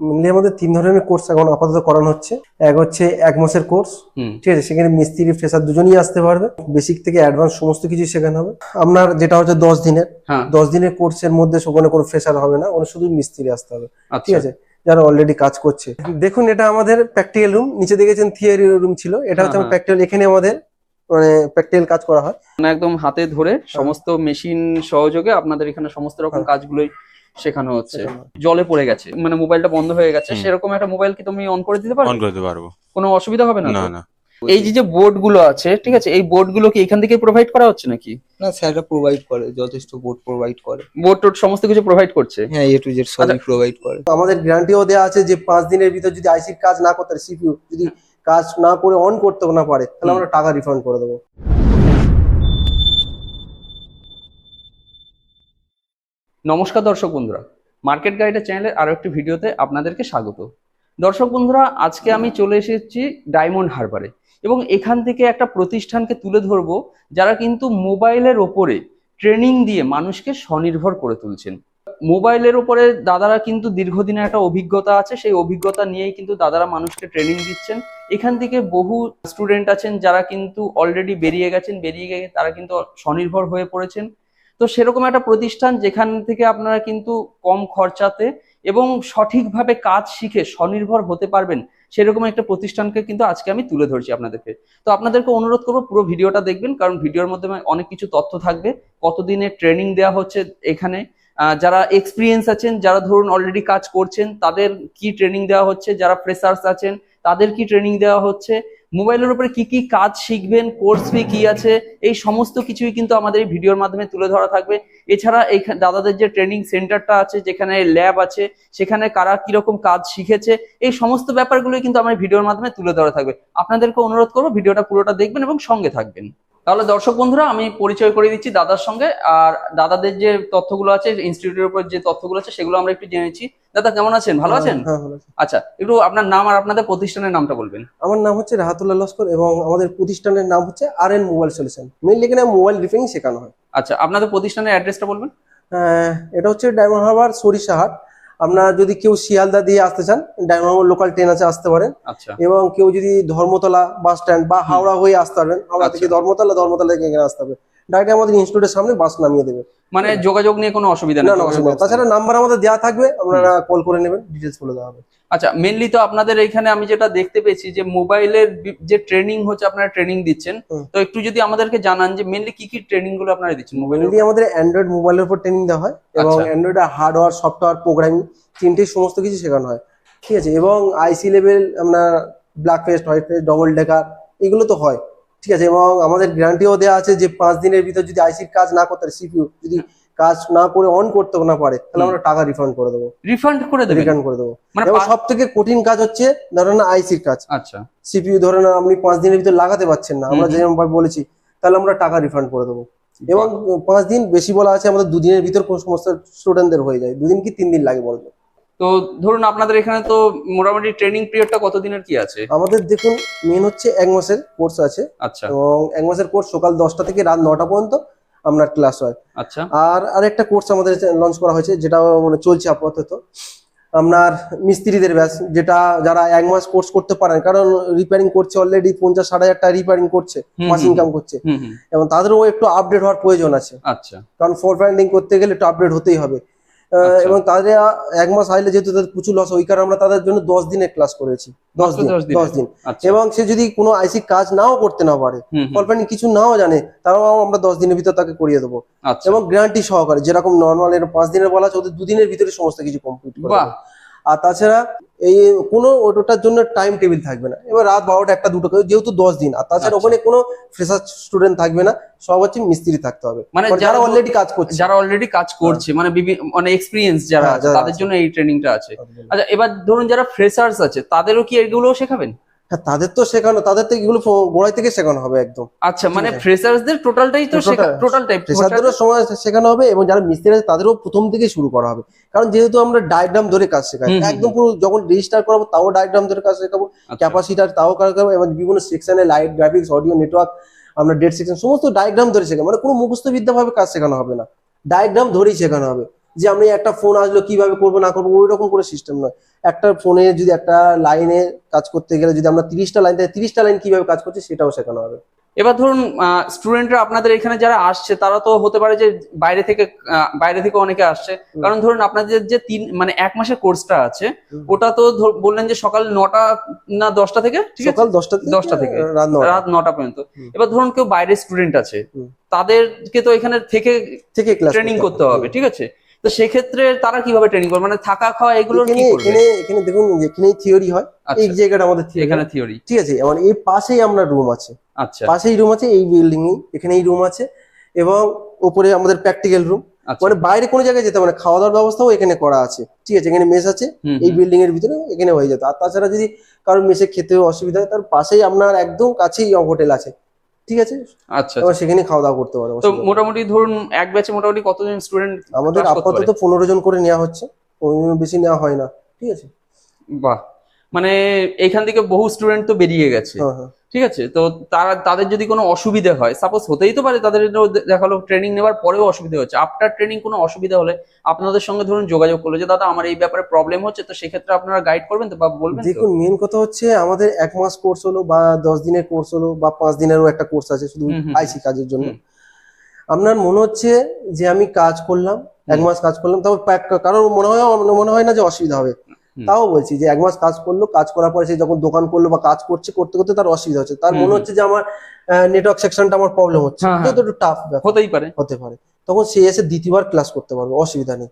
Mainly আমাদের তিন ধরনের কোর্স এখন আপাতত করানো হচ্ছে। এক হচ্ছে এক মাসের কোর্স ঠিক আছে? সেখানে মিস্ত্রি ফ্রেশার দুজনই আসতে পারবে। বেসিক থেকে অ্যাডভান্স সমস্ত কিছু শেখানো হবে। আপনার যেটা হচ্ছে দশ দিনের হ্যাঁ। দশ দিনের কোর্সের মধ্যে সেখানে কোনো ফ্রেশার হবে না ওখানে শুধু মিস্ত্রি আসতে হবে। ঠিক আচ্ছা আছে? যারা অলরেডি কাজ করছে। দেখুন এটা আমাদের প্র্যাকটিক্যাল রুম নিচে দেখেছেন থিওরি রুম ছিল। এটা হচ্ছে প্র্যাকটিক্যাল এখানে আমাদের মানে প্র্যাকটিক্যাল কাজ করা হয়। মানে একদম হাতে ধরে সমস্ত মেশিন সহযোগে আপনাদের এখানে সমস্ত রকম হ্যাঁ। কাজগুলোই শেখানো হচ্ছে। জলে পড়ে গেছে। মানে মোবাইলটা বন্ধ হয়ে গেছে। সেরকম একটা মোবাইল কি তুমি অন করে দিতে পারো? অন করতে পারব। কোনো অসুবিধা হবে না না না। এই যে যে বোর্ডগুলো আছে ঠিক আছে এই বোর্ডগুলো কি এখান থেকে প্রোভাইড করা হচ্ছে নাকি? না স্যাররা প্রোভাইড করে যথেষ্ট বোর্ড প্রোভাইড করে। বোর্ড টোড সমস্ত কিছু প্রোভাইড করছে? হ্যাঁ এ টু জেড সবই প্রোভাইড করে। তো আমাদের গ্যারান্টিও দেওয়া আছে যে পাঁচ দিনের ভিতর যদি আইসির কাজ না করতে সিপিইউ যদি কাজ না করে অন করতে না পারে তাহলে আমরা টাকা রিফান্ড করে দেবো। নমস্কার দর্শক বন্ধুরা। মার্কেট গাইডের চ্যানেলের আরও একটি ভিডিওতে আপনাদেরকে স্বাগত। দর্শক বন্ধুরা, আজকে আমি চলে এসেছি ডায়মন্ড হারবারে এবং এখান থেকে একটা প্রতিষ্ঠানকে তুলে ধরবো যারা কিন্তু মোবাইলের ওপরে ট্রেনিং দিয়ে মানুষকে স্বনির্ভর করে তুলছেন। মোবাইলের ওপরে দাদারা কিন্তু দীর্ঘদিনের একটা অভিজ্ঞতা আছে, সেই অভিজ্ঞতা নিয়েই কিন্তু দাদারা মানুষকে ট্রেনিং দিচ্ছেন। এখান থেকে বহু স্টুডেন্ট আছেন যারা কিন্তু অলরেডি বেরিয়ে গেছেন, বেরিয়ে গিয়ে তারা কিন্তু স্বনির্ভর হয়ে পড়েছেন। তো সেরকম একটা প্রতিষ্ঠান যেখান থেকে আপনারা কিন্তু কম খরচাতে এবং সঠিকভাবে কাজ শিখে স্বনির্ভর হতে পারবেন, সেরকম একটা প্রতিষ্ঠানকে কিন্তু আজকে আমি তুলে ধরছি আপনাদেরকে। তো আপনাদেরকে অনুরোধ করব পুরো ভিডিওটা দেখবেন, কারণ ভিডিওর মধ্যে অনেক কিছু তথ্য থাকবে। কতদিনের ট্রেনিং দেওয়া হচ্ছে এখানে যারা এক্সপিরিয়েন্স আছেন, যারা ধরুন অলরেডি কাজ করছেন, তাদের কি ট্রেনিং দেওয়া হচ্ছে, যারা ফ্রেশার্স আছেন তাদের কি ট্রেনিং দেওয়া হচ্ছে। মোবাইলের উপরে কি কি কাজ শিখবেন কোর্স ফি কি আছে, এই সমস্ত কিছুই কিন্তু আমাদের এই ভিডিওর মাধ্যমে তুলে ধরা থাকবে। এছাড়া এই দাদাদের যে ট্রেনিং সেন্টারটা আছে, যেখানে ল্যাব আছে, সেখানে কারা কীরকম কাজ শিখেছে, এই সমস্ত ব্যাপারগুলোই কিন্তু আমার ভিডিওর মাধ্যমে তুলে ধরা থাকবে। আপনাদেরকে অনুরোধ করব, ভিডিওটা পুরোটা দেখবেন এবং সঙ্গে থাকবেন। তাহলে দর্শক বন্ধুরা আমি পরিচয় করে দিচ্ছি দাদার সঙ্গে। আর দাদাদের যে তথ্যগুলো আছে ইনস্টিটিউটের উপর যে তথ্যগুলো আছে সেগুলো আমরা একটু জেনেছি দাদা কেমন আছেন? ভালো আছেন? হ্যাঁ আচ্ছা একটু আপনার নাম আর আপনাদের প্রতিষ্ঠানের নামটা বলবেন। আমার নাম হচ্ছে রাহাতুল্লাহ লস্কর এবং আমাদের প্রতিষ্ঠানের নাম হচ্ছে R N mobile solution mainly এখানে মোবাইল রিপেয়ারিং শেখানো হয়। আচ্ছা আপনাদের প্রতিষ্ঠানের অ্যাড্রেসটা বলবেন? এটা হচ্ছে ডায়মন্ড হারবার সরিষাহাট। আপনার যদি কেউ শিয়ালদা দিয়ে আসতে চান ডায়মন্ড লোকাল ট্রেন আছে আসতে পারেন। আচ্ছা। এবং কেউ যদি ধর্মতলা বাস স্ট্যান্ড বা হাওড়া হয়ে আসতে পারবেন হাওড়া থেকে আচ্ছা। ধর্মতলা ধর্মতলা থেকে এখানে আসতে হবে। ডাইরেক্ট আমাদের ইনস্টিটিউটের সামনে বাস নামিয়ে দেবে। মানে যোগাযোগ নিয়ে কোনো অসুবিধা না অসুবিধা। তাছাড়া নাম্বার আমাদের দেওয়া থাকবে আপনারা কল করে নেবেন ডিটেলস বলে দেওয়া হবে। আচ্ছা মেনলি তো আপনাদের এখানে আমি যেটা দেখতে পেয়েছি যে মোবাইলের যে ট্রেনিং হচ্ছে আপনারা ট্রেনিং দিচ্ছেন। তো একটু যদি আমাদেরকে জানান যে মেনলি কি কি ট্রেনিংগুলো আপনারা দিচ্ছেন মোবাইলের আমাদের অ্যান্ড্রয়েড মোবাইলের উপর ট্রেনিং দেওয়া হয় এবং। অ্যান্ড্রয়েড হার্ডওয়্যার সফটওয়্যার প্রোগ্রামিং তিনটেই সমস্ত কিছু শেখানো হয়। ঠিক আছে? এবং আইসি লেভেল আপনার black fest white fest double decker এগুলো তো হয়। ঠিক আছে? এবং আমাদের গ্যারান্টিও দেওয়া আছে যে পাঁচ দিনের ভিতর যদি আইসির কাজ না করতে সিপিইউ যদি কাজ না করে অন করতে না পারে তাহলে আমরা টাকা রিফান্ড করে দেবো। রিফান্ড করে দেবেন? রিটার্ন করে দেবো। মানে এবং সব থেকে কঠিন কাজ হচ্ছে ধরেন আইসির কাজ। আচ্ছা। সিপিইউ ধরেন আপনি পাঁচ দিনের ভিতর লাগাতে পারছেন না। আমরা যেরকম বলেছি তাহলে আমরা টাকা রিফান্ড করে দেবো। এবং পাঁচ দিন বেশি বলা আছে আমাদের দুদিনের ভিতর কোন সমস্ত স্টুডেন্টদের হয়ে যায়। দুদিন কি তিন দিন লাগে বলব তো? ধরুন আপনাদের এখানে তো মোটামুটি ট্রেনিং পিরিয়ডটা কতদিনের কি আছে? আমাদের দেখুন মেন হচ্ছে এক মাসের কোর্স আছে। আচ্ছা। এবং এক মাসের কোর্স সকাল দশটা থেকে রাত নটা পর্যন্ত। আপনার ক্লাস হয়। আচ্ছা। আর আরেকটা কোর্স আমাদের লঞ্চ করা হয়েছে যেটা মানে চলছে আপাতত। আপনার মিস্ত্রিদের ব্যাস যেটা যারা এক মাস কোর্স করতে পারেন কারণ রিপেয়ারিং করছে অলরেডি পঞ্চাশ ষাট হাজার টাকা রিপেয়ারিং করছে মাস ইনকাম করছে। এবং তাদেরও একটু আপডেট হওয়ার প্রয়োজন আছে। আচ্ছা। কারণ ফোর ফাইন্ডিং করতে গেলে একটু আপডেট হতেই হবে। এবং তাদের এক মাস আইলে যেহেতু তাদের প্রচুর লস ওই কারণে আমরা তাদের জন্য দশ দিনের ক্লাস করেছি। দশ দিন দশ দিন। আচ্ছা। এবং সে যদি কোনো আইসি কাজ নাও করতে না পারে ফাইন্ডিং কিছু নাও জানে তারাও আমরা দশ দিনের ভিতর তাকে করিয়ে দেবো। আচ্ছা। এবং গ্যারান্টি সহকারে যেরকম নর্মাল এরকম পাঁচ দিনের বলা আছে ওদের দুদিনের ভিতরে সমস্ত কিছু কমপ্লিট করে আর তাছাড়া এই কোনো ওটার জন্য টাইম টেবিল থাকবে না। এবার রাত বারোটা একটা দুটো যেহেতু দশ দিন আর তাছাড়া আচ্ছা। ওখানে কোনো ফ্রেশার স্টুডেন্ট থাকবে না সব হচ্ছে মিস্ত্রি থাকতে হবে। মানে মানে যারা যারা অলরেডি কাজ করছে। যারা অলরেডি কাজ করছে মানে মানে এক্সপিরিয়েন্স যারা হ্যাঁ, আছে তাদের জন্য এই ট্রেনিংটা আছে। আচ্ছা এবার ধরুন যারা ফ্রেশার্স আছে তাদেরও কি এগুলো শেখাবেন? হ্যাঁ তাদের তো শেখানো তাদের তো এগুলো গোড়ায় থেকে শেখানো হবে একদম। আচ্ছা মানে। ফ্রেশার্সদের টোটালটাই তো Total- টোটাল টাইপ ফ্রেশারদেরও সময় শেখানো হবে এবং যারা মিস্ত্রি আছে তাদেরও প্রথম থেকে শুরু করা হবে। কারণ যেহেতু আমরা ডায়াগ্রাম ধরে কাজ শেখাই একদম পুরো যখন রেজিস্টার করাবো তাও ডায়াগ্রাম ধরে কাজ শেখাবো আচ্ছা। ক্যাপাসিটার তাও কাজ শেখাবো এবং বিভিন্ন সেকশনে লাইট গ্রাফিক্স অডিও নেটওয়ার্ক আমরা ডেট সেকশন সমস্ত ডায়াগ্রাম ধরে শেখাবো। মানে কোনো মুখস্থ বিদ্যা ভাবে কাজ শেখানো হবে না। ডায়াগ্রাম ধরেই শেখানো হবে। যে আমি একটা ফোন আসলো কীভাবে করব না করব ওই রকম করে সিস্টেম নয়। একটা ফোনে যদি একটা লাইনে কাজ করতে গেলে যদি আমরা তিরিশটা লাইন থাকে তিরিশটা লাইন কীভাবে কাজ করছে সেটাও শেখানো হবে। এবার ধরুন স্টুডেন্টরা আপনাদের এখানে যারা আসছে তারা তো হতে পারে যে বাইরে থেকে বাইরে থেকে অনেকে আসছে। কারণ ধরুন আপনাদের যে তিন মানে এক মাসের কোর্সটা আছে ওটা তো বললেন যে সকাল নটা না দশটা থেকে ঠিক আছে? দশটা থেকে দশটা থেকে। রাত নটা। রাত নটা পর্যন্ত। এবার ধরুন কেউ বাইরের স্টুডেন্ট আছে তাদেরকে তো এখানে থেকে থেকে ট্রেনিং করতে হবে ঠিক আছে? তো সেক্ষেত্রে তারা কীভাবে ট্রেনিং করবে? মানে থাকা খাওয়া এগুলো এখানে এখানে এখানে দেখুন এখানেই থিওরি হয়। এই আচ্ছা। জায়গাটা আমাদের থিওরি এখানে থিওরি ঠিক আছে? মানে এই পাশেই আমরা রুম আছে। আচ্ছা। পাশেই রুম আছে এই বিল্ডিং এখানে এই রুম আছে। এবং উপরে আমাদের প্র্যাকটিক্যাল রুম আচ্ছা। মানে বাইরে কোনো জায়গায় যেতে মানে খাওয়া দাওয়ার ব্যবস্থাও এখানে করা আছে। ঠিক আছে? এখানে মেস আছে। এই। বিল্ডিং এর ভিতরে এখানে হয়ে যেত। আর তাছাড়া যদি কারোর মেসে খেতে অসুবিধা হয় তার পাশেই আপনার একদম কাছেই হোটেল আছে। ঠিক আছে? আচ্ছা এবার সেখানে খাওয়া দাওয়া করতে পারো তো মোটামুটি ধরুন এক ব্যাচে মোটামুটি কতজন স্টুডেন্ট আমাদের আপাতত পনেরো জন করে নেওয়া হচ্ছে। পনেরো জন বেশি নেওয়া হয় না ঠিক আছে? বাহ। মানে এখান থেকে বহু স্টুডেন্ট তো বেরিয়ে গেছে। হ্যাঁ হ্যাঁ। ঠিক আছে? তো তারা তাদের যদি কোনো অসুবিধা হয় সাপোজ হতেই তো পারে তাদের দেখাল ট্রেনিং নেওয়ার পরেও অসুবিধা হচ্ছে। আফটার ট্রেনিং কোনো অসুবিধা হলে আপনাদের সঙ্গে ধরুন যোগাযোগ করল যে দাদা আমার এই ব্যাপারে প্রবলেম হচ্ছে। তো সেক্ষেত্রে আপনারা গাইড করবেন তো বা বলবেন দেখুন মেন কথা হচ্ছে আমাদের এক মাস কোর্স হলো বা দশ দিনের কোর্স হলো বা পাঁচ দিনেরও একটা কোর্স আছে শুধু আইসি কাজের জন্য। আপনার মনে হচ্ছে যে আমি কাজ করলাম এক মাস কাজ করলাম তারপর কারোর মনে হয় মনে হয় না যে অসুবিধা হবে। তাও বলছি যে এক মাস কাজ করল কাজ করার পরে সে যখন দোকান করল বা কাজ করছে করতে করতে তার অসুবিধা হচ্ছে। তার মনে হচ্ছে যে আমার নেটওয়ার্ক সেকশনটা আমার প্রবলেম হচ্ছে। হ্যাঁ, হ্যাঁ। একটু টাফ হতেই পারে। হতে পারে। তখন সে এসে দ্বিতীয়বার ক্লাস করতে পারবে অসুবিধা নেই।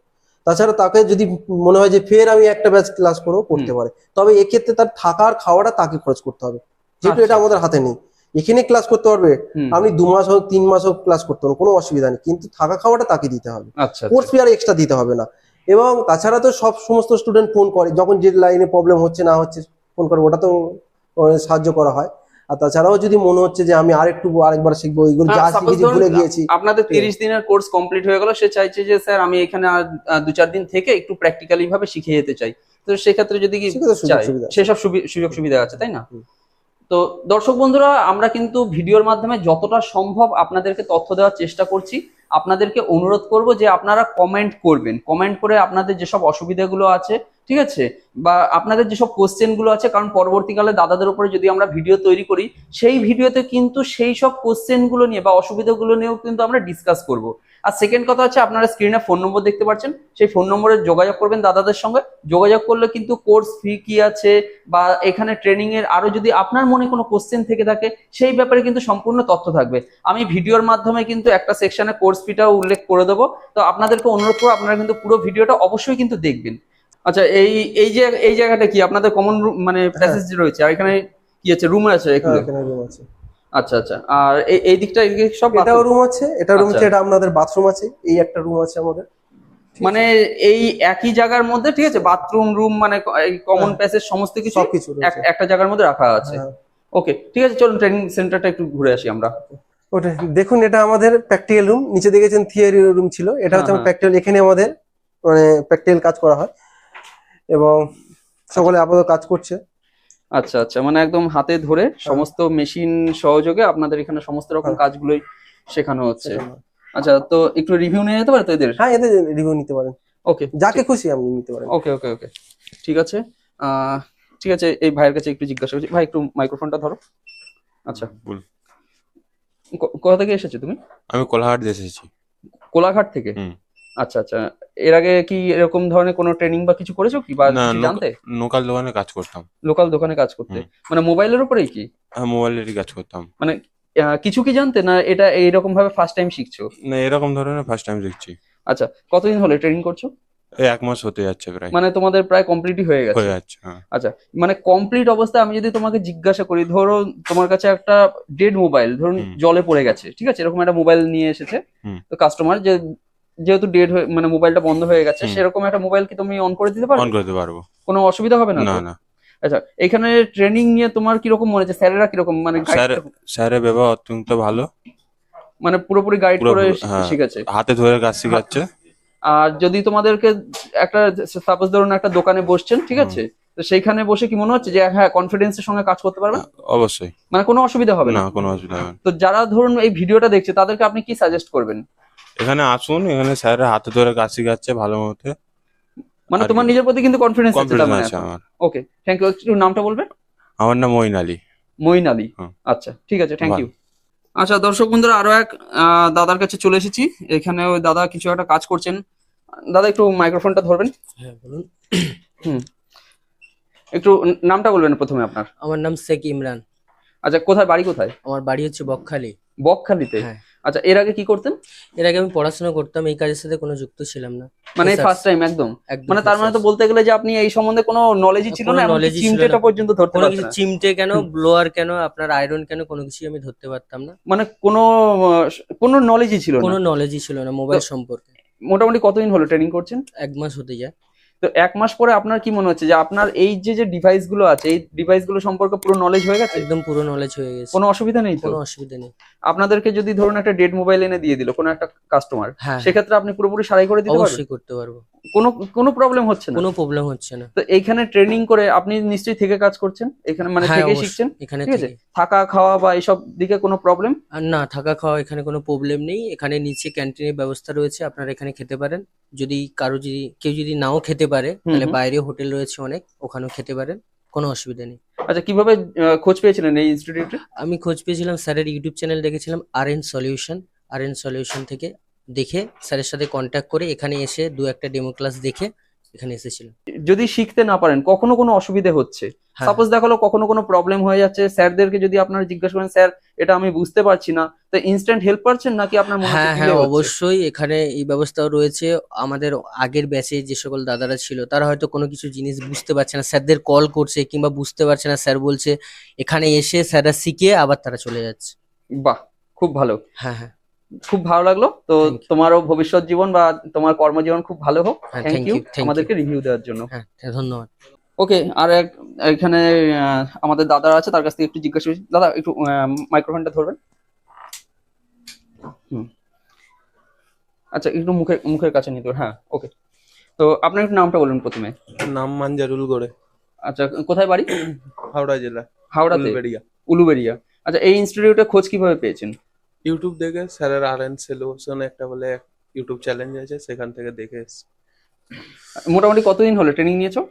তাছাড়া তাকে যদি মনে হয় যে ফের আমি একটা ব্যাচ ক্লাস করব করতে পারে। তবে এক্ষেত্রে তার থাকার খাওয়াটা তাকে খরচ করতে হবে। যেহেতু আচ্ছা। এটা আমাদের হাতে নেই। এখানে ক্লাস করতে পারবে আপনি দু মাস হোক তিন মাস হোক ক্লাস করতে পারবেন কোনো অসুবিধা নেই। কিন্তু থাকা খাওয়াটা তাকে দিতে হবে। আচ্ছা কোর্স ফি আর এক্সট্রা দিতে হবে না। এবং তাছাড়া তো সব সমস্ত স্টুডেন্ট ফোন করে যখন যে লাইনে প্রবলেম হচ্ছে না হচ্ছে ফোন করে ওটা তো সাহায্য করা হয়। আর তাছাড়াও যদি মনে হচ্ছে যে আমি আরেকটু আরেকবার শিখব এগুলো যা হ্যাঁ, শিখেছি ভুলে গিয়েছি। আপনাদের তিরিশ দিনের কোর্স কমপ্লিট হয়ে গেল সে চাইছে যে স্যার আমি এখানে আর দু চার দিন থেকে একটু প্র্যাকটিক্যালি ভাবে শিখে যেতে চাই। তো সেক্ষেত্রে যদি কি সেসব সুযোগ সুবিধা আছে তাই না? তো দর্শক বন্ধুরা আমরা কিন্তু ভিডিওর মাধ্যমে যতটা সম্ভব আপনাদেরকে তথ্য দেওয়ার চেষ্টা করছি। আপনাদেরকে অনুরোধ করব যে আপনারা কমেন্ট করবেন। কমেন্ট করে আপনাদের যেসব অসুবিধাগুলো আছে, ঠিক আছে? বা আপনাদের যেসব কোশ্চেনগুলো আছে, কারণ পরবর্তীকালে দাদাদের উপরে যদি আমরা ভিডিও তৈরি করি, সেই ভিডিওতে কিন্তু সেই সব কোশ্চেনগুলো নিয়ে বা অসুবিধাগুলো নিয়েও কিন্তু আমরা ডিসকাস করব। আর সেকেন্ড কথা হচ্ছে আপনারা স্ক্রিনে ফোন নম্বর দেখতে পাচ্ছেন। সেই ফোন নম্বরে যোগাযোগ করবেন দাদাদের সঙ্গে। যোগাযোগ করলে কিন্তু কোর্স ফি কি আছে বা এখানে ট্রেনিং এর আরও যদি আপনার মনে কোনো কোশ্চেন থেকে থাকে সেই ব্যাপারে কিন্তু সম্পূর্ণ তথ্য থাকবে। আমি ভিডিওর মাধ্যমে কিন্তু একটা সেকশনে কোর্স ফিটাও উল্লেখ করে দেবো। তো আপনাদেরকে অনুরোধ করব আপনারা কিন্তু পুরো ভিডিওটা অবশ্যই কিন্তু দেখবেন। আচ্ছা এই এই যে এই জায়গাটা কি? আপনাদের কমন মানে প্যাসেজ রয়েছে? আর এখানে কি আছে? রুম আছে হ্যাঁ, এখানে এখানে রুম আছে। আচ্ছা আচ্ছা। আর এই দিকটা এদিকে সব এটাও রুম আছে এটা রুম আচ্ছা। আছে এটা আপনাদের বাথরুম আছে এই একটা রুম আছে আমাদের। মানে এই একই জায়গার মধ্যে ঠিক আছে বাথরুম রুম মানে কমন। প্যাসেজ সমস্ত কিছু সবকিছু এক- একটা জায়গার মধ্যে রাখা আছে। হ্যাঁ। ওকে ঠিক আছে চলুন ট্রেনিং সেন্টারটা একটু ঘুরে আসি আমরা। ওটা দেখুন এটা আমাদের প্র্যাকটিক্যাল রুম নিচে দেখেছেন থিওরি রুম ছিল এটা হচ্ছে প্র্যাকটিক্যাল এখানে আমাদের মানে প্র্যাকটিক্যাল কাজ করা হয়। এবং সকলে আপাতত কাজ করছে। আচ্ছা আচ্ছা। মানে একদম হাতে ধরে সমস্ত মেশিন সহযোগে আপনাদের এখানে সমস্ত রকম হ্যাঁ। কাজগুলোই শেখানো হচ্ছে। আচ্ছা তো একটু রিভিউ নিয়ে যেতে পারে তো এদের? হ্যাঁ এদের রিভিউ নিতে পারেন। ওকে যাকে খুশি আপনি নিতে পারেন। ওকে ওকে ওকে ঠিক আছে। ঠিক আছে এই ভাইয়ের কাছে একটু জিজ্ঞাসা করছি। ভাই একটু মাইক্রোফোনটা ধরো। আচ্ছা। বল। কোথা থেকে এসেছ তুমি? আমি কোলাহাট দিয়ে এসেছি। কোলাঘাট থেকে। আচ্ছা আচ্ছা। এর আগে কি এরকম ধরনের কোনো ট্রেনিং বা কিছু করেছ কি? বা কিছু জানতে? লোকাল দোকানে কাজ করতাম। লোকাল দোকানে কাজ করতে। মানে মোবাইলের উপরেই কি? হ্যাঁ মোবাইলেরই কাজ করতাম। আহ, কিছু কি জানতে না এটা এইরকম ভাবে ফার্স্ট টাইম শিখছো? না এরকম ধরনের ফার্স্ট টাইম দেখছি আচ্ছা কতদিন হলে ট্রেনিং করছ? এক মাস হতে যাচ্ছে প্রায়। মানে তোমাদের প্রায় কমপ্লিটই হয়ে গেছে। হয়ে যাচ্ছে হ্যাঁ। আচ্ছা মানে কমপ্লিট অবস্থায় আমি যদি তোমাকে জিজ্ঞাসা করি ধরো তোমার কাছে একটা ডেড মোবাইল ধরুন জলে পড়ে গেছে ঠিক আছে? এরকম একটা মোবাইল নিয়ে এসেছে। তো কাস্টমার যে যেহেতু ডেড হয়ে মানে মোবাইলটা বন্ধ হয়ে গেছে সেরকম একটা মোবাইল কি তুমি অন করে দিতে অন পারবে করতে পারব। কোনো অসুবিধা হবে না না না। আচ্ছা এখানে ট্রেনিং নিয়ে তোমার কীরকম মনে হচ্ছে? স্যারেরা কীরকম? মানে স্যার স্যারের ব্যবহার অত্যন্ত ভালো। মানে পুরোপুরি গাইড করে হ্যাঁ। শিখেছে? হাতে ধরে কাজ শেখাচ্ছে। আর যদি তোমাদেরকে একটা সাপোজ ধরুন একটা দোকানে বসছেন ঠিক আছে? তো সেইখানে বসে কি মনে হচ্ছে যে হ্যাঁ কনফিডেন্সের সঙ্গে কাজ করতে পারবেন? অবশ্যই। মানে কোনো অসুবিধা হবে না? কোনো অসুবিধা হবে তো যারা ধরুন এই ভিডিওটা দেখছে তাদেরকে আপনি কি সাজেস্ট করবেন? এখানে আসুন এখানে স্যারের হাতে ধরে কাজ শেখাচ্ছে ভালো মতো। মানে তোমার নিজের প্রতি কিন্তু কনফিডেন্স আছে তার মানে আমার। ওকে থ্যাংক ইউ একটু নামটা বলবেন? আমার নাম মইন আলী মঈন আলী আচ্ছা ঠিক আছে থ্যাংক ইউ আচ্ছা দর্শক বন্ধুরা আরও এক আহ, দাদার কাছে চলে এসেছি। এখানে ওই দাদা কিছু একটা কাজ করছেন। দাদা একটু মাইক্রোফোনটা ধরবেন? হ্যাঁ বলুন। একটু নামটা বলবেন প্রথমে আপনার। আমার নাম শেখ ইমরান। আচ্ছা কোথায় বাড়ি কোথায়? আমার বাড়ি হচ্ছে বকখালি। বকখালিতে? হ্যাঁ। আচ্ছা এর আগে কি করতেন? এর আগে আমি পড়াশোনা করতাম এই কাজের সাথে কোনো যুক্ত ছিলাম না। মানে ফার্স্ট টাইম একদম। মানে তার মানে তো বলতে গেলে যে আপনি এই সম্বন্ধে কোনো নলেজই ছিল না ছিল চিমটেটা না। পর্যন্ত ধরতে কোনো পারতেন কিছু না। চিমটে কেন ব্লোয়ার কেন আপনার আয়রন কেন কোনো কিছু আমি ধরতে পারতাম না। মানে কোনো কোনো নলেজই ছিল না। কোনো নলেজই ছিল না মোবাইল সম্পর্কে। মোটামুটি কতদিন হলো ট্রেনিং করছেন? এক মাস হতে যায়। তো এক মাস পরে আপনার কি মনে হচ্ছে যে আপনার এই যে যে ডিভাইসগুলো আছে এই ডিভাইসগুলো সম্পর্কে পুরো নলেজ হয়ে গেছে? একদম পুরো নলেজ হয়ে গেছে। কোনো অসুবিধা নেই কোনো অসুবিধা নেই। আপনাদেরকে যদি ধরুন একটা ডেড মোবাইল এনে দিয়ে দিল কোনো একটা কাস্টমার হ্যাঁ। সেক্ষেত্রে আপনি পুরোপুরি সারাই করে দিতে পারবেন? অবশ্যই করতে পারব। কোনো কোনো প্রবলেম হচ্ছে না? কোনো প্রবলেম হচ্ছে না। তো এইখানে ট্রেনিং করে আপনি নিশ্চয়ই থেকে কাজ করছেন? এখানে মানে হ্যাঁ থেকে শিখছেন? এখানে ঠিক আছে। থাকা। খাওয়া বা এইসব দিকে কোনো প্রবলেম আর না থাকা খাওয়া এখানে কোনো প্রবলেম নেই। এখানে নিচে ক্যান্টিনের ব্যবস্থা রয়েছে আপনারা এখানে খেতে পারেন। যদি কারও যদি কেউ যদি নাও খেতে পারে তাহলে বাইরে হোটেল রয়েছে অনেক ওখানেও খেতে পারেন। কোনো অসুবিধা নেই। আচ্ছা কীভাবে খোঁজ পেয়েছিলেন এই ইনস্টিটিউটে আমি খোঁজ পেয়েছিলাম স্যারের ইউটিউব চ্যানেল দেখেছিলাম R N solution. R N solution থেকে দেখে স্যারের সাথে কন্ট্যাক্ট করে এখানে এসে দু একটা ডেমো ক্লাস দেখে এখানে এসেছিলাম যদি শিখতে না পারেন কখনো কোনো অসুবিধে হচ্ছে। হ্যাঁ। সাপোজ দেখাল কখনো কোনো প্রবলেম হয়ে যাচ্ছে স্যারদেরকে যদি আপনারা জিজ্ঞাসা করেন স্যার এটা আমি বুঝতে পারছি না। তো ইনস্ট্যান্ট হেল্প পাচ্ছেন নাকি আপনার মনে হ্যাঁ হ্যাঁ অবশ্যই এখানে এই ব্যবস্থাও রয়েছে। আমাদের আগের ব্যাচে যে সকল দাদারা ছিল তারা হয়তো কোনো কিছু জিনিস বুঝতে পারছে না। স্যারদের কল করছে কিংবা বুঝতে পারছে না স্যার বলছে এখানে এসে স্যাররা শিখে আবার তারা চলে যাচ্ছে। বাহ খুব ভালো। হ্যাঁ হ্যাঁ। খুব ভালো লাগল। তো তোমারও ভবিষ্যৎ জীবন বা তোমার কর্মজীবন খুব ভালো হোক। থ্যাংক ইউ আমাদেরকে রিভিউ দেওয়ার জন্য। হ্যাঁ হ্যাঁ, ধন্যবাদ। ওকে আর এক এখানে আমাদের দাদা আছে তার কাছ থেকে একটু জিজ্ঞাসা করছি। দাদা একটু মাইক্রোফোনটা ধরবেন? হুম। আচ্ছা একটু মুখের মুখের কাছে নিতে হবে। হ্যাঁ ওকে তো আপনার একটু নামটা বলুন প্রথমে। নাম মানজারুল গোড়ে। আচ্ছা কোথায় বাড়ি? হাওড়া জেলা হাওড়াতে? উলুবেড়িয়া। উলুবেরিয়া আচ্ছা এই ইনস্টিটিউটে খোঁজ কীভাবে পেয়েছেন? ইউটিউব দেখে স্যারের আর এন সলিউশন একটা বলে ইউটিউব চ্যালেঞ্জ আছে সেখান থেকে দেখে এসছি। মোটামুটি কতদিন হলো? ট্রেনিং নিয়েছো?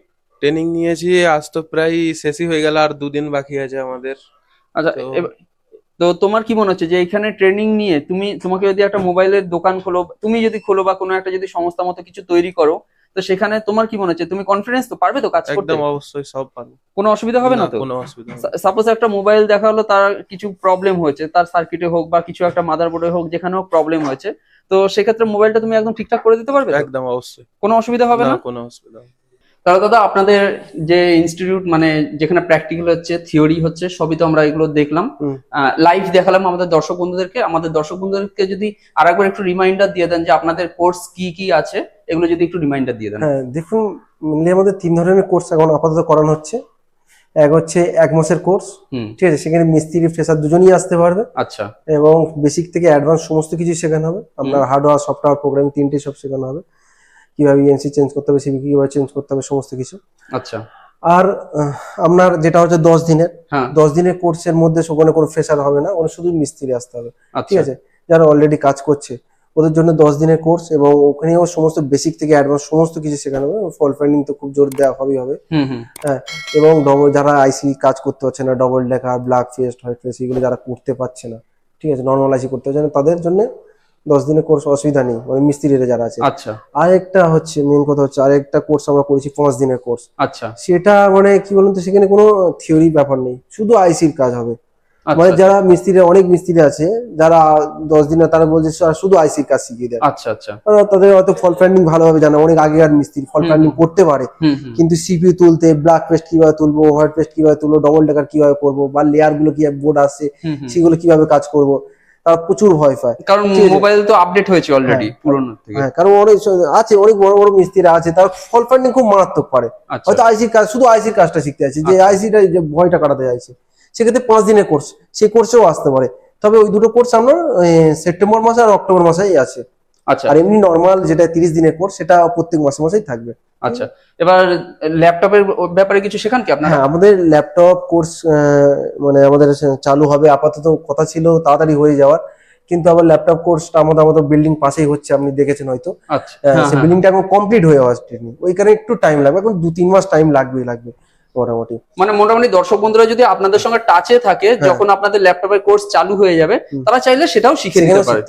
ট্রেনিং নিয়েছি আজ তো প্রায় শেষই হয়ে গেল আর দুদিন বাকি আছে আমাদের। আচ্ছা তো- তো তোমার কি মনে হচ্ছে যে এখানে ট্রেনিং নিয়ে তুমি তোমাকে যদি একটা মোবাইলের দোকান খোলো তুমি যদি খোলো বা কোনো একটা যদি সংস্থা মতো কিছু তৈরি করো তো সেখানে তোমার কি মনে হচ্ছে? তুমি কনফিডেন্স তো পারবে তো কাজ করতে? একদম অবশ্যই সব পারব। কোনো অসুবিধা হবে না তো? কোনো অসুবিধা। সাপোজ একটা মোবাইল দেখা হলো তার কিছু প্রবলেম হয়েছে তার সার্কিটে হোক বা কিছু একটা মাদারবোর্ডে হোক যেখানে হোক প্রবলেম হয়েছে তো সেক্ষেত্রে মোবাইলটা তুমি একদম ঠিকঠাক করে দিতে পারবে একদম অবশ্যই। কোনো অসুবিধা হবে না কোনো অসুবিধা। তাহলে দাদা আপনাদের যে ইনস্টিটিউট মানে যেখানে প্র্যাকটিক্যাল হচ্ছে থিওরি হচ্ছে সবই তো আমরা এগুলো দেখলাম। লাইভ দেখালাম আমাদের দর্শক বন্ধুদেরকে। আমাদের দর্শক বন্ধুদেরকে যদি আর একবার একটু রিমাইন্ডার দিয়ে দেন যে আপনাদের কোর্স কি কি আছে এগুলো যদি একটু রিমাইন্ডার দিয়ে দেন। হ্যাঁ দেখুন মেনলি আমাদের তিন ধরনের কোর্স এখন আপাতত করানো হচ্ছে। এক হচ্ছে এক মাসের কোর্স ঠিক আছে সেখানে মিস্ত্রি ফ্রেশার দুজনই আসতে পারবে। আচ্ছা। এবং বেসিক থেকে অ্যাডভান্স সমস্ত কিছু শেখানো হবে। আপনার হার্ডওয়্যার সফটওয়্যার প্রোগ্রামিং তিনটে সব শেখানো হবে। কীভাবে ইএনসি চেঞ্জ করতে হবে সিবি কীভাবে চেঞ্জ করতে হবে সমস্ত কিছু। আচ্ছা। আর আপনার যেটা হচ্ছে দশ দিনের হ্যাঁ। দশ দিনের কোর্সের মধ্যে সেখানে কোনো ফ্রেশার হবে না ওখানে শুধু মিস্ত্রি আসতে হবে। ঠিক আচ্ছা আছে? যারা অলরেডি কাজ করছে ওদের জন্য দশ দিনের কোর্স এবং ওখানেও সমস্ত বেসিক থেকে অ্যাডভান্স সমস্ত কিছু শেখানো হবে। ফল ফাইন্ডিং তো খুব জোর দেওয়া হবেই হবে। হ্যাঁ এবং ডবল যারা আইসি কাজ করতে পারছে না double decker black fest white fest এগুলো যারা করতে পারছে না ঠিক আছে? নর্মাল আইসি করতে পারছে না তাদের জন্য দশ দিনের কোর্স অসুবিধা নেই মানে মিস্ত্রিরা যারা আছে। আচ্ছা। আরেকটা হচ্ছে মেন কথা হচ্ছে আরেকটা কোর্স আমরা করেছি পাঁচ দিনের কোর্স আচ্ছা। সেটা মানে কি বলুন তো সেখানে কোনো থিওরি ব্যাপার নেই শুধু আইসির কাজ হবে। আচ্ছা মানে যারা মিস্ত্রি অনেক মিস্ত্রি আছে যারা দশ দিনে তারা বলছে শুধু আইসির কাজ শিখিয়ে দেয়। আচ্ছা আচ্ছা। তাদের হয়তো ফল ফাইন্ডিং ভালোভাবে জানে অনেক আগেকার মিস্ত্রি ফল হুম, করতে পারে। কিন্তু সিপিইউ তুলতে ব্ল্যাক পেস্ট কীভাবে তুলবো হোয়াইট পেস্ট কীভাবে তুলবো ডবল ডেকার কীভাবে করব বা লেয়ারগুলো কীভাবে বোর্ড হুম। সেগুলো কীভাবে কাজ করব। তারা প্রচুর ভয় পায়। কারণ মোবাইল তো আপডেট হয়েছে অলরেডি পুরনো থেকে। হ্যাঁ কারণ অনেক আছে অনেক বড় বড় মিস্ত্রি আছে তার ফল ফাইন্ডিং খুব মারাত্মক পারে। আচ্ছা। হয়তো আইসি কাজ শুধু আইসির কাজটা শিখতে আছে যে আইসি আইসিটা যে ভয়টা কাটাতে চাইছে। সেক্ষেত্রে পাঁচ দিনের কোর্স সেই কোর্সেও আসতে পারে। তবে ওই দুটো কোর্স আমরা সেপ্টেম্বর মাসে আর অক্টোবর মাসেই আছে। আচ্ছা। আর এমনি নর্মাল যেটা তিরিশ দিনের কোর্স সেটা প্রত্যেক মাসে মাসেই থাকবে। আচ্ছা। এবার ল্যাপটপের ব্যাপারে কিছু শেখান কি আপনারা? হ্যাঁ আমাদের ল্যাপটপ কোর্স মানে আমাদের চালু হবে আপাতত কথা ছিল তাড়াতাড়ি হয়ে যাওয়ার। কিন্তু আবার ল্যাপটপ কোর্সটা আমাদের আমাদের বিল্ডিং পাশেই হচ্ছে আপনি দেখেছেন হয়তো। আচ্ছা। হ্যাঁ, হ্যাঁ। বিল্ডিংটা এখন কমপ্লিট হয়ে আসছে ওই কারণে একটু টাইম লাগবে এখন দু তিন মাস টাইম লাগবেই লাগবে মোটামুটি। মানে মোটামুটি দর্শক বন্ধুরা যদি আপনাদের সঙ্গে টাচে থাকে যখন আপনাদের ল্যাপটপের কোর্স চালু হয়ে যাবে হ্যাঁ। তারা চাইলে সেটাও শিখে নিতে পারে।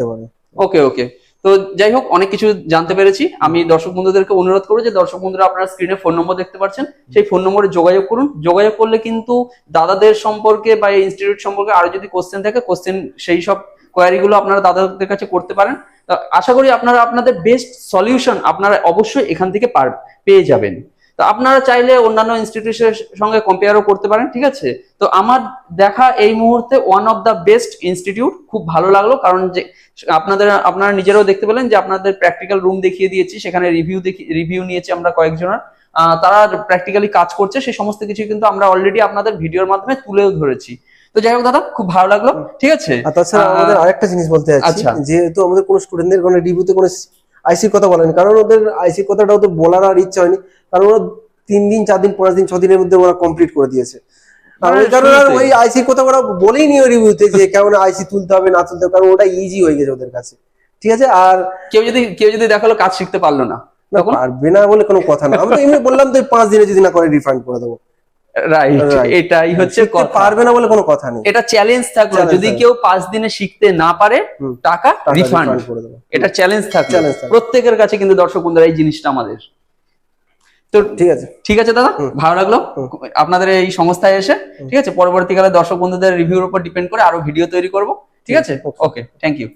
ওকে ওকে তো যাই হোক অনেক কিছু জানতে পেরেছি। আমি দর্শক বন্ধুদেরকে অনুরোধ করব যে দর্শক বন্ধুরা আপনারা স্ক্রিনে ফোন নম্বর দেখতে পাচ্ছেন। সেই ফোন নম্বরে যোগাযোগ করুন। যোগাযোগ করলে কিন্তু দাদাদের সম্পর্কে বা ইনস্টিটিউট সম্পর্কে আরও যদি কোশ্চেন থাকে কোশ্চেন সেই সব কোয়ারি গুলো আপনারা দাদাদের কাছে করতে পারেন। আশা করি আপনারা আপনাদের বেস্ট সলিউশন আপনারা অবশ্যই এখান থেকে পার পেয়ে যাবেন। তো আপনারা চাইলে অন্যান্য ইনস্টিটিউশনের সঙ্গে কম্পেয়ারও করতে পারেন ঠিক আছে? তো আমার দেখা এই মুহূর্তে one of the best institute খুব ভালো লাগল কারণ যে আপনাদের আপনারা নিজেরাও দেখতে পেলেন যে আপনাদের প্র্যাকটিক্যাল রুম দেখিয়ে দিয়েছি সেখানে রিভিউ দেখি রিভিউ নিয়েছি আমরা কয়েকজনের। তারা প্র্যাকটিক্যালি কাজ করছে সেই সমস্ত কিছু কিন্তু আমরা অলরেডি আপনাদের ভিডিওর মাধ্যমে তুলেও ধরেছি। তো যাই হোক দাদা খুব ভালো লাগল ঠিক আছে? তাছাড়া আমাদের আরেকটা জিনিস বলতে চাচ্ছি আচ্ছা। যেহেতু আমাদের কোনো স্টুডেন্টদের কোনো রিভিউতে কোনো আইসির কথা বলেনি। কারণ ওদের আইসির কথাটা ওদের বলার আর ইচ্ছা হয়নি। কারণ ওরা তিন দিন চার দিন পাঁচ দিন ছ দিনের মধ্যে ওরা কমপ্লিট করে দিয়েছে। মানে ওই কারণে আর আইসির কথা ওরা বলেই নি রিভিউতে যে কেমন আইসি তুলতে হবে না তুলতে হবে কারণ ওটা ইজি হয়ে গেছে ওদের কাছে। ঠিক আছে? আর কেউ যদি কেউ যদি দেখাল কাজ শিখতে পারল না না তখন? পারবে না বলে কোনো কথা না। আমি তো এমনি বললাম তো পাঁচ দিনে যদি না করে রিফান্ড করে দেবো। রাইট. এটাই হচ্ছে পারবে না বলে কোনো কথা নেই। এটা চ্যালেঞ্জ থাকল। যদি কেউ পাঁচ দিনে শিখতে না পারে টাকা রিফান্ড এটা চ্যালেঞ্জ থাকল। প্রত্যেকের কাছে কিন্তু দর্শক বন্ধুরা এই জিনিসটা আমাদের। তো ঠিক আছে। ঠিক আছে দাদা? ভালো লাগল? আপনাদের এই সংস্থায় এসে ঠিক আছে? পরবর্তীকালে দর্শক বন্ধুদের রিভিউর উপর ডিপেন্ড করে আরও ভিডিও তৈরি করব। ঠিক আছে? Okay thank you